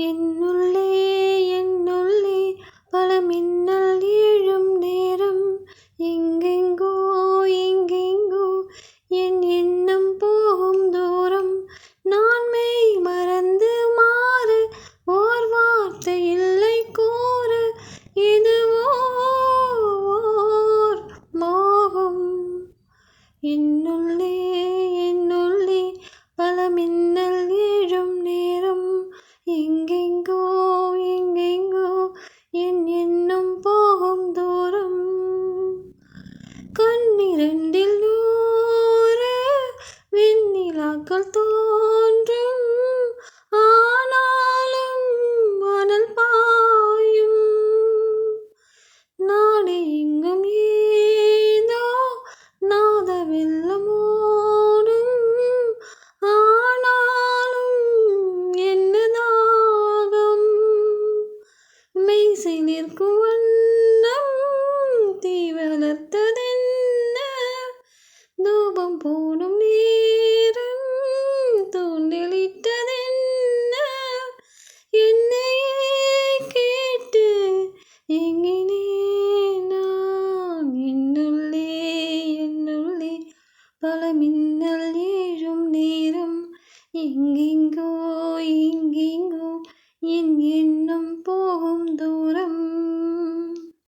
என்னுள்ளே என்னுள்ளே பல மின்னல் எழும் நேரம். எங்கெங்கோ எங்கெங்கோ என் எண்ணம் போகும் தூரம். நான் மெய் மறந்து மாறு ஓர் வார்த்தை இல்லை கூறு. இதுவோ ஓர் மோகம். என்னுள்ளே போல் தோன்றும் ஆனாலும் மணல் பாயும். நாடு எங்கும் ஏதோ நாத வெள்ளமோடும் ஆனாலும் என்னதாகம்? மெய்சை நிற்கும் பல மின்னல் ஏழும் நேரம். எங்கெங்கோ எங்கெங்கோ என் எண்ணம் போகும் தூரம்.